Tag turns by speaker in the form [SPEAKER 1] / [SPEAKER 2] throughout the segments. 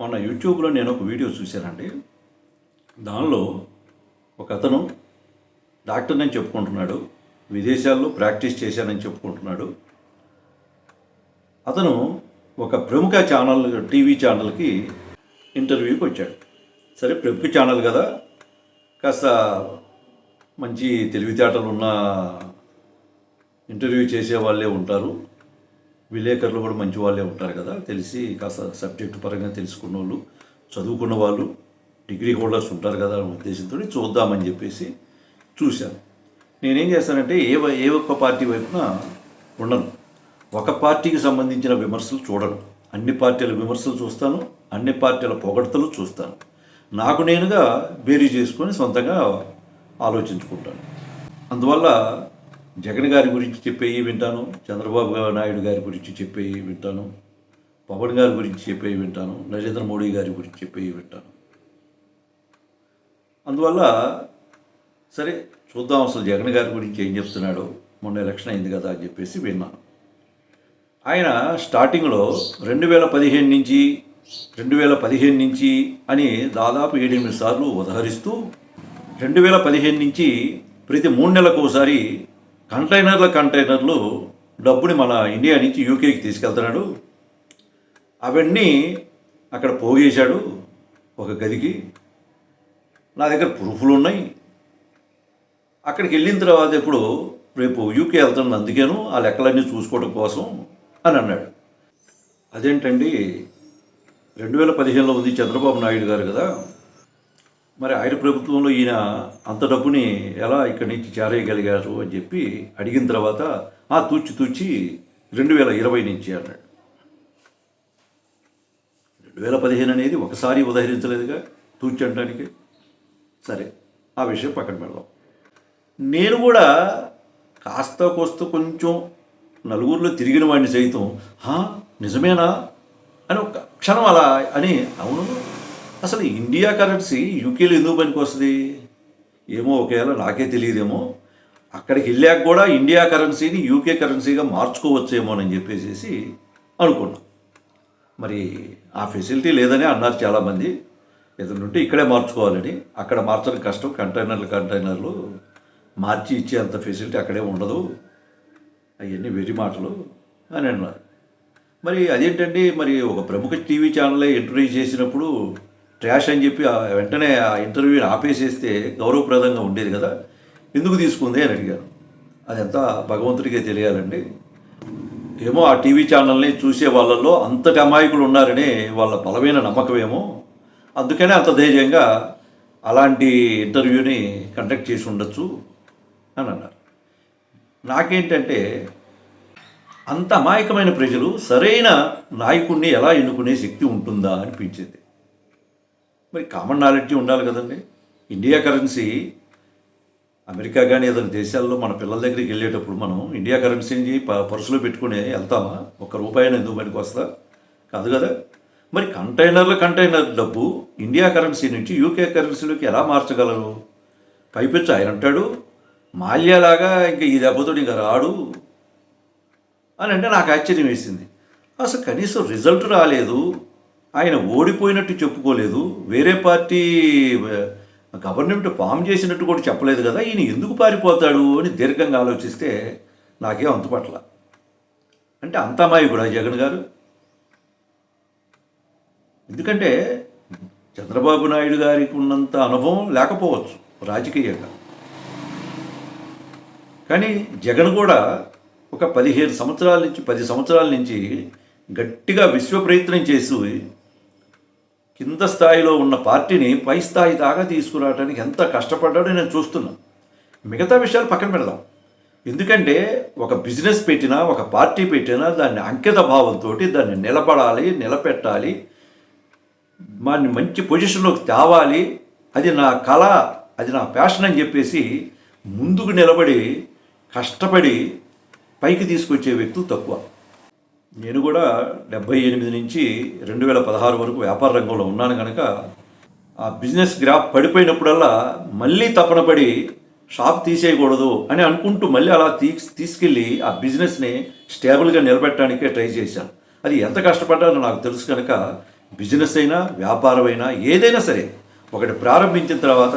[SPEAKER 1] మొన్న యూట్యూబ్లో నేను ఒక వీడియో చూశానండి. దానిలో ఒక అతను డాక్టర్ అని చెప్పుకుంటున్నాడు విదేశాల్లో ప్రాక్టీస్ చేశానని చెప్పుకుంటున్నాడు. అతను ఒక ప్రముఖ ఛానల్ టీవీ ఛానల్కి ఇంటర్వ్యూకి వచ్చాడు. సరే ప్రముఖ ఛానల్ కదా. కాస్త మంచి తెలివితేటలు ఉన్న ఇంటర్వ్యూ చేసే వాళ్ళే ఉంటారు. విలేకరులు కూడా మంచి వాళ్ళే ఉంటారు కదా తెలిసి కాస్త సబ్జెక్టు పరంగా తెలుసుకున్న వాళ్ళు చదువుకున్న వాళ్ళు డిగ్రీ హోల్డర్స్ ఉంటారు కదా అనే ఉద్దేశంతో చూద్దామని చెప్పేసి చూశాను. నేనేం చేస్తానంటే ఏ ఏ ఒక్క పార్టీ వైపున ఉండను. ఒక పార్టీకి సంబంధించిన విమర్శలు చూడను. అన్ని పార్టీల విమర్శలు చూస్తాను అన్ని పార్టీల పొగడతలు చూస్తాను. నాకు నేనుగా బేరీ చేసుకొని సొంతంగా ఆలోచించుకుంటాను. అందువల్ల జగన్ గారి గురించి చెప్పేవి వింటాను చంద్రబాబు నాయుడు గారి గురించి చెప్పేవి వింటాను పవన్ గారి గురించి చెప్పేవి వింటాను నరేంద్ర మోడీ గారి గురించి చెప్పేవి వింటాను. అందువల్ల సరే చూద్దాం అసలు జగన్ గారి గురించి ఏం చెప్తున్నాడో మొన్న ఎలక్షన్ అయింది కదా అని చెప్పేసి విన్నాను. ఆయన స్టార్టింగ్లో రెండు వేల పదిహేను నుంచి రెండు వేల పదిహేను నుంచి అని దాదాపు ఏడెనిమిది సార్లు ఉదహరిస్తూ రెండు వేల పదిహేను నుంచి ప్రతి మూడు నెలలకు ఒకసారి కంటైనర్ల కంటైనర్లు డబ్బుని మన ఇండియా నుంచి యూకేకి తీసుకెళ్తున్నాడు. అవన్నీ అక్కడ పోగేశాడు ఒక గదికి. నా దగ్గర ప్రూఫ్లు ఉన్నాయి. అక్కడికి వెళ్ళిన తర్వాత ఇప్పుడు రేపు యూకే వెళ్తాను అందుకేను ఆ లెక్కలన్నీ చూసుకోవడం కోసం అని అన్నాడు. అదేంటండి? రెండు వేల పదిహేనులో ఉంది చంద్రబాబు నాయుడు గారు కదా. మరి ఆయన ప్రభుత్వంలో ఈయన అంత డబ్బుని ఎలా ఇక్కడి నుంచి చేరేయగలిగారు అని చెప్పి అడిగిన తర్వాత ఆ తూచి తూచి రెండు వేల ఇరవై నుంచి అన్నాడు. రెండు వేల పదిహేను అనేది ఒకసారి ఉదహరించలేదుగా తూచి అనడానికి. సరే ఆ విషయం పక్కన పెడదాం. నేను కూడా కాస్త కోస్త కొంచెం నలుగురిలో తిరిగిన వాడిని సైతం "హా, నిజమేనా? అని ఒక క్షణం అలా అని అవును అసలు ఇండియా కరెన్సీ యూకేలో ఎందుకు పనికి వస్తుంది ఏమో ఒకవేళ నాకే తెలియదేమో. అక్కడికి వెళ్ళాక కూడా ఇండియా కరెన్సీని యూకే కరెన్సీగా మార్చుకోవచ్చేమోనని చెప్పేసి అనుకున్నాం. మరి ఆ ఫెసిలిటీ లేదని అన్నారు చాలామంది. ఏదైనా ఇక్కడే మార్చుకోవాలని. అక్కడ మార్చడం కష్టం. కంటైనర్లు కంటైనర్లు మార్చి ఇచ్చే అంత ఫెసిలిటీ అక్కడే ఉండదు. అవన్నీ వెరి మాటలు అని అన్నారు. మరి అదేంటండి? మరి ఒక ప్రముఖ టీవీ ఛానలే ఇంటర్వ్యూ చేసినప్పుడు ట్రాష్ అని చెప్పి వెంటనే ఆ ఇంటర్వ్యూని ఆపేసేస్తే గౌరవప్రదంగా ఉండేది కదా ఎందుకు తీసుకుంది అని అడిగాను. అదంతా భగవంతుడికే తెలియాలండి. ఏమో ఆ టీవీ ఛానల్ని చూసే వాళ్ళల్లో అంతటి అమాయకులు ఉన్నారని వాళ్ళ బలమైన నమ్మకమేమో. అందుకనే అంత ధైర్యంగా అలాంటి ఇంటర్వ్యూని కండక్ట్ చేసి ఉండొచ్చు అని అన్నారు. నాకేంటంటే అంత అమాయకమైన ప్రజలు సరైన నాయకుడిని ఎలా ఎన్నుకునే శక్తి ఉంటుందా అనిపించింది. మరి కామన్ నాలెడ్జ్ ఉండాలి కదండి. ఇండియా కరెన్సీ అమెరికా కానీ ఏదైనా దేశాల్లో మన పిల్లల దగ్గరికి వెళ్ళేటప్పుడు మనం ఇండియా కరెన్సీని ప పర్సులో పెట్టుకుని వెళ్తామా? ఒక రూపాయి ఎందుకు పనికి వస్తా? కాదు కదా. మరి కంటైనర్ల కంటైనర్ డబ్బు ఇండియా కరెన్సీ నుంచి యూకే కరెన్సీలోకి ఎలా మార్చగలరు పైపెచ్చు ఆయన అంటాడు మాల్యాలాగా ఇంకా ఈ దెబ్బతో ఇంకా రాడు అని అంటే నాకు ఆశ్చర్యం వేసింది. అసలు కనీసం రిజల్ట్ రాలేదు. ఆయన ఓడిపోయినట్టు చెప్పుకోలేదు. వేరే పార్టీ గవర్నమెంట్ ఫామ్ చేసినట్టు కూడా చెప్పలేదు కదా ఈయన ఎందుకు పారిపోతాడు అని దీర్ఘంగా ఆలోచిస్తే నాకేం అంతుపట్ల. అంటే అంతమాయి కూడా జగన్ గారు. ఎందుకంటే చంద్రబాబు నాయుడు గారికి ఉన్నంత అనుభవం లేకపోవచ్చు రాజకీయంగా. కానీ జగన్ కూడా ఒక పదిహేను సంవత్సరాల నుంచి పది సంవత్సరాల నుంచి గట్టిగా విశ్వ ప్రయత్నం చేసి కింద స్థాయిలో ఉన్న పార్టీని పై స్థాయి దాకా తీసుకురావడానికి ఎంత కష్టపడ్డాడో నేను చూస్తున్నా. మిగతా విషయాలు పక్కన పెడదాం. ఎందుకంటే ఒక బిజినెస్ పెట్టినా ఒక పార్టీ పెట్టినా దాన్ని అంకిత భావంతో దాన్ని నిలబడాలి నిలబెట్టాలి దాన్ని మంచి పొజిషన్లోకి తేవాలి. అది నా కళ అది నా ప్యాషన్ అని చెప్పేసి ముందుకు నిలబడి కష్టపడి పైకి తీసుకొచ్చే వ్యక్తులు తక్కువ. నేను కూడా డెబ్బై ఎనిమిది నుంచి రెండు వేల పదహారు వరకు వ్యాపార రంగంలో ఉన్నాను కనుక ఆ బిజినెస్ గ్రాఫ్ పడిపోయినప్పుడల్లా మళ్ళీ తపన పడి షాప్ తీసేయకూడదు అని అనుకుంటూ మళ్ళీ అలా తీ తీసుకెళ్ళి ఆ బిజినెస్ని స్టేబుల్గా నిలబెట్టడానికే ట్రై చేశాను. అది ఎంత కష్టపడ్డానో నాకు తెలుసు కనుక బిజినెస్ అయినా వ్యాపారం అయినా ఏదైనా సరే ఒకటి ప్రారంభించిన తర్వాత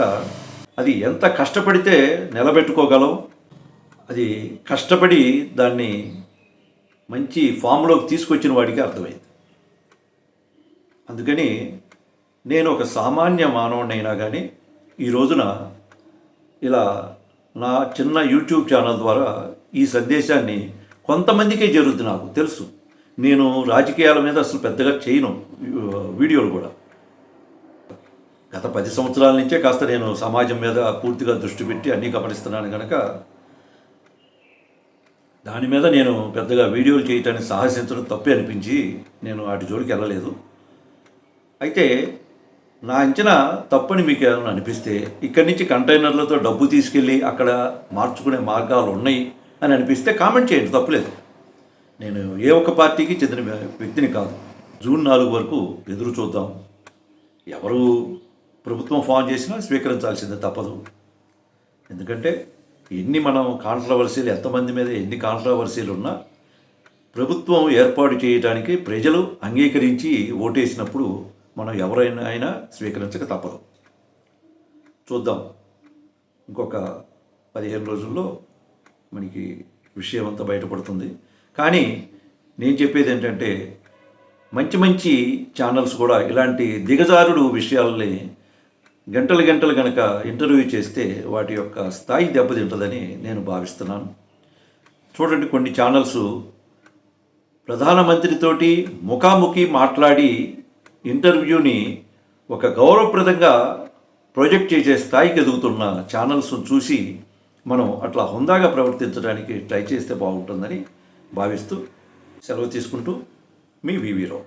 [SPEAKER 1] అది ఎంత కష్టపడితే నిలబెట్టుకోగలం అది కష్టపడి దాన్ని మంచి ఫామ్లోకి తీసుకొచ్చిన వాడికి అర్థమైంది. అందుకని నేను ఒక సామాన్య మానవుడినైనా కానీ ఈ రోజున ఇలా నా చిన్న యూట్యూబ్ ఛానల్ ద్వారా ఈ సందేశాన్ని కొంతమందికే జరుగుతుంది నాకు తెలుసు. నేను రాజకీయాల మీద అసలు పెద్దగా చేయను వీడియోలు కూడా. గత పది సంవత్సరాల నుంచే కాస్త నేను సమాజం మీద పూర్తిగా దృష్టి పెట్టి అన్నీ గమనిస్తున్నాను కనుక దాని మీద నేను పెద్దగా వీడియోలు చేయటానికి సాహసించడం తప్పే అనిపించి నేను వాటి జోలికి వెళ్ళలేదు. అయితే నా అంచనా తప్పని మీకు ఏమైనా అనిపిస్తే ఇక్కడి నుంచి కంటైనర్లతో డబ్బు తీసుకెళ్ళి అక్కడ మార్చుకునే మార్గాలు ఉన్నాయి అని అనిపిస్తే కామెంట్ చేయండి తప్పులేదు. నేను ఏ ఒక్క పార్టీకి చెందిన వ్యక్తిని కాదు. జూన్ నాలుగు వరకు ఎదురు చూద్దాం. ఎవరు ప్రభుత్వం ఫామ్ చేసినా స్వీకరించాల్సిందే తప్పదు. ఎందుకంటే ఎన్ని మనం కాంట్రవర్సీలు ఎంతమంది మీద ఎన్ని కాంట్రవర్సీలు ఉన్నా ప్రభుత్వం ఏర్పాటు చేయడానికి ప్రజలు అంగీకరించి ఓటేసినప్పుడు మనం ఎవరైనా అయినా స్వీకరించక తప్పదు. చూద్దాం. ఇంకొక పదిహేను రోజుల్లో మనకి విషయం అంతా బయటపడుతుంది. కానీ నేను చెప్పేది ఏంటంటే మంచి మంచి ఛానల్స్ కూడా ఇలాంటి దిగజారుడు విషయాల్ని గంటలు గంటలు కనుక ఇంటర్వ్యూ చేస్తే వాటి యొక్క స్థాయి దెబ్బతింటుందని నేను భావిస్తున్నాను. చూడండి కొన్ని ఛానల్స్ ప్రధానమంత్రితోటి ముఖాముఖి మాట్లాడి ఇంటర్వ్యూని ఒక గౌరవప్రదంగా ప్రొజెక్ట్ చేసే స్థాయికి ఎదుగుతున్న ఛానల్స్ను చూసి మనం అట్లా హుందాగా ప్రవర్తించడానికి ట్రై చేస్తే బాగుంటుందని భావిస్తూ సెలవు తీసుకుంటూ మీ వివిరావు